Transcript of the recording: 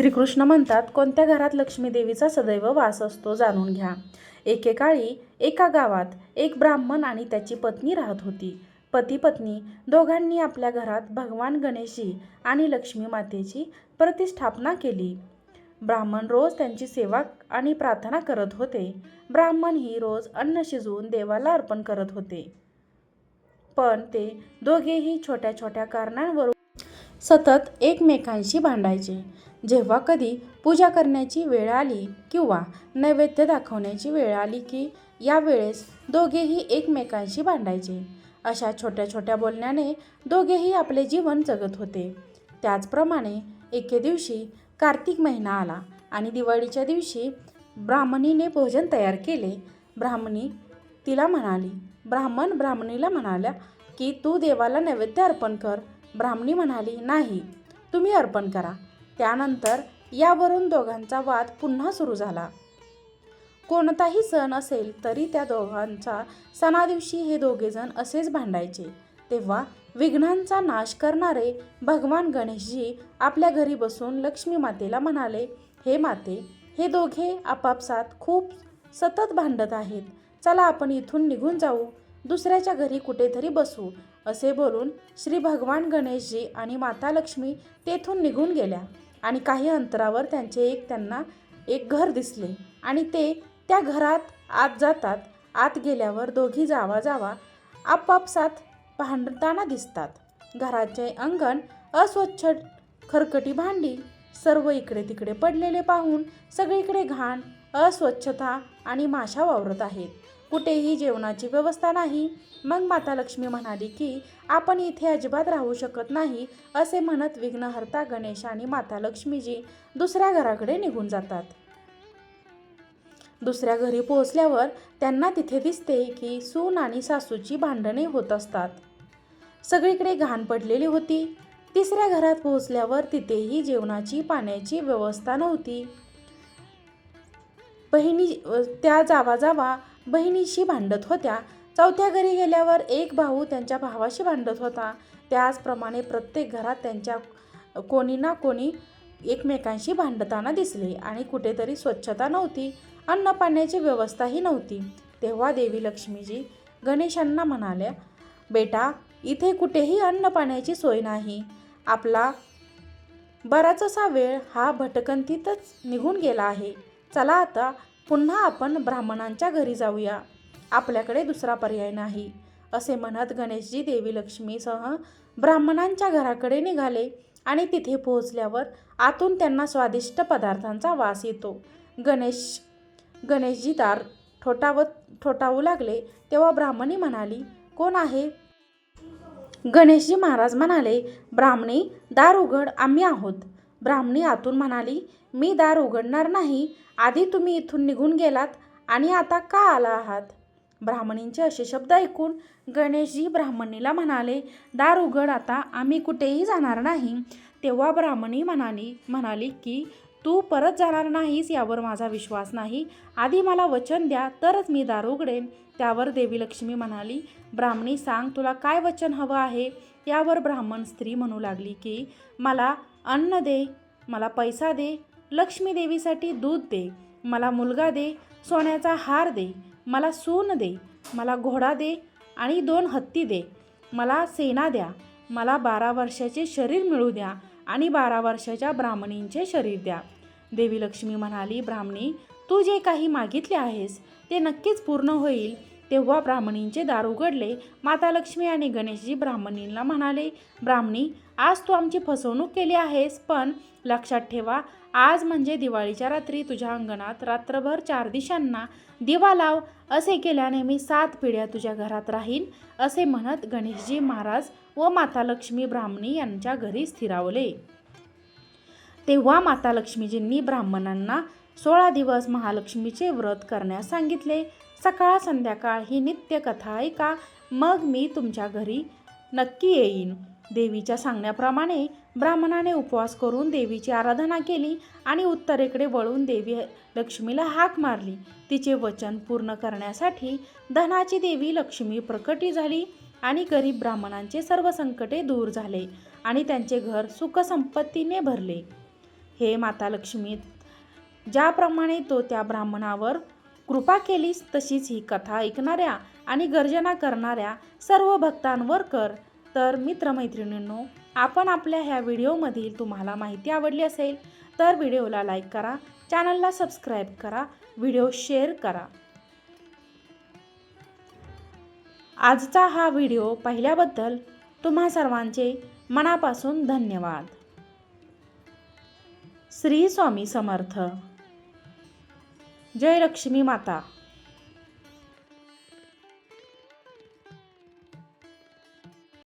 श्रीकृष्ण म्हणतात कोणत्या घरात लक्ष्मी देवीचा सदैव वास असतो जाणून घ्या. एकेकाळी एका गावात एक ब्राह्मण आणि त्याची पत्नी राहत होती. पती पत्नी दोघांनी आपल्या घरात भगवान गणेशजी आणि लक्ष्मी मातेची प्रतिष्ठापना केली. ब्राह्मण रोज त्यांची सेवा आणि प्रार्थना करत होते. ब्राह्मण ही रोज अन्न शिजवून देवाला अर्पण करत होते. पण ते दोघेही छोट्या छोट्या कारणांवरून सतत एकमेकांशी भांडायचे. जेव्हा कधी पूजा करण्याची वेळ आली किंवा नैवेद्य दाखवण्याची वेळ आली की यावेळेस दोघेही एकमेकांशी भांडायचे. अशा छोट्या छोट्या बोलण्याने दोघेही आपले जीवन जगत होते. त्याचप्रमाणे एके दिवशी कार्तिक महिना आला आणि दिवाळीच्या दिवशी ब्राह्मणीने भोजन तयार केले. ब्राह्मणी तिला म्हणाली ब्राह्मण ब्राह्मणीला म्हणाल्या की तू देवाला नैवेद्य अर्पण कर. ब्राह्मणी म्हणाली नाही तुम्ही अर्पण करा. त्यानंतर यावरून दोघांचा वाद पुन्हा सुरू झाला. कोणताही सण असेल तरी त्या दोघांचा सणादिवशी हे दोघेजण असेच भांडायचे. तेव्हा विघ्नांचा नाश करणारे भगवान गणेशजी आपल्या घरी बसून लक्ष्मी मातेला म्हणाले हे माते हे दोघे आपापसात खूप सतत भांडत आहेत. चला आपण इथून निघून जाऊ. दुसऱ्याच्या घरी कुठेतरी बसू असे बोलून श्री भगवान गणेशजी आणि माता लक्ष्मी तेथून निघून गेल्या. आणि काही अंतरावर त्यांचे एक त्यांना एक घर दिसले. आणि ते त्या घरात आत जातात. आत गेल्यावर दोघी जावा जावा आपापसात भांडताना दिसतात. घराचे अंगण अस्वच्छ खरकटी भांडी सर्व इकडे तिकडे पडलेले पाहून सगळीकडे घाण अस्वच्छता आणि माशा वावरत आहेत. कुठेही जेवणाची व्यवस्था नाही. मग माता लक्ष्मी म्हणाली की आपण इथे अजिबात राहू शकत नाही असे म्हणत विघ्नहर्ता गणेश आणि माता लक्ष्मीजी दुसऱ्या घराकडे निघून जातात. दुसऱ्या घरी पोहोचल्यावर त्यांना तिथे दिसते की सून आणि सासूची भांडणे होत असतात. सगळीकडे घाण पडलेली होती. तिसऱ्या घरात पोहोचल्यावर तिथेही जेवणाची पाण्याची व्यवस्था नव्हती. बहिणी त्या जावा जावा बहिणीशी भांडत होत्या. चौथ्या घरी गेल्यावर एक भाऊ त्यांच्या भावाशी भांडत होता. त्याचप्रमाणे प्रत्येक घरात त्यांच्या कोणी ना कोणी एकमेकांशी भांडताना दिसले आणि कुठेतरी स्वच्छता नव्हती. अन्न पाण्याची व्यवस्थाही नव्हती. तेव्हा देवी लक्ष्मीजी गणेशांना म्हणाल्या बेटा इथे कुठेही अन्न पाण्याची सोय नाही. आपला बराचसा वेळ हा भटकंतीतच निघून गेला आहे. चला आता पुन्हा आपण ब्राह्मणांच्या घरी जाऊया. आपल्याकडे दुसरा पर्याय नाही. असे म्हणत गणेशजी देवी लक्ष्मीसह ब्राह्मणांच्या घराकडे निघाले आणि तिथे पोहोचल्यावर आतून त्यांना स्वादिष्ट पदार्थांचा वास येतो. गणेश गणेशजी दार ठोठावत ठोठावू लागले तेव्हा ब्राह्मणी म्हणाली कोण आहे? गणेशजी महाराज म्हणाले ब्राह्मणी दार उघड आम्ही आहोत. ब्राह्मणी आतून म्हणाली मी दार उघडणार नाही. आधी तुम्ही इथून निघून गेलात आणि आता का आला आहात? ब्राह्मणींचे असे शब्द ऐकून गणेशजी ब्राह्मणीला म्हणाले दार उघड आता. आम्ही कुठेही जाणार नाही. तेव्हा ब्राह्मणी म्हणाली म्हणाली की तू परत जाणार नाहीस यावर माझा विश्वास नाही. आधी मला वचन द्या तरच मी दार उघडेन. त्यावर देवी लक्ष्मी म्हणाली ब्राह्मणी सांग तुला काय वचन हवं आहे? यावर ब्राह्मण स्त्री म्हणू लागली की मला अन्न दे मला पैसा दे लक्ष्मी देवीसाठी दूध दे मला मुलगा दे सोन्याचा हार दे मला सून दे मला घोडा दे आणि दोन हत्ती दे. मला सेना द्या मला बारा वर्षाचे शरीर मिळू द्या आणि बारा वर्षाच्या ब्राह्मणींचे शरीर द्या. देवी लक्ष्मी म्हणाली ब्राह्मणी तू जे काही मागितले आहेस ते नक्कीच पूर्ण होईल. तेव्हा ब्राह्मणींचे दार उघडले. माता लक्ष्मी आणि गणेशजी ब्राह्मणींना म्हणाले ब्राह्मणी आज तू आमची फसवणूक केली आहेस पण लक्षात ठेवा आज म्हणजे दिवाळीच्या रात्री तुझ्या अंगणात रात्रभर चार दिशांना दिवा लाव. असे केल्याने मी सात पिढ्या तुझ्या घरात राहीन असे म्हणत गणेशजी महाराज व माता लक्ष्मी ब्राह्मणी यांच्या घरी स्थिरावले. तेव्हा माता लक्ष्मीजींनी ब्राह्मणांना सोळा दिवस महालक्ष्मीचे व्रत करण्यास सांगितले. सकाळ संध्याकाळ ही नित्य कथा ऐका. मग मी तुमच्या घरी नक्की येईन. देवीच्या सांगण्याप्रमाणे ब्राह्मणाने उपवास करून देवीची आराधना केली आणि उत्तरेकडे वळून देवी लक्ष्मीला हाक मारली. तिचे वचन पूर्ण करण्यासाठी धनाची देवी लक्ष्मी प्रकटी झाली आणि गरीब ब्राह्मणांचे सर्व संकटे दूर झाले आणि त्यांचे घर सुखसंपत्तीने भरले. हे माता लक्ष्मी ज्याप्रमाणे तो त्या ब्राह्मणावर कृपा केलीस तशीच ही कथा ऐकणाऱ्या आणि गर्जना करणाऱ्या सर्व भक्तांवर कर. तर मित्रमैत्रिणींनो आपण आपल्या ह्या व्हिडिओमधील तुम्हाला माहिती आवडली असेल तर व्हिडिओला लाईक करा चॅनलला सबस्क्राईब करा व्हिडिओ शेअर करा. आजचा हा व्हिडिओ पाहिल्याबद्दल तुम्हा सर्वांचे मनापासून धन्यवाद. श्री स्वामी समर्थ. जय लक्ष्मी माता.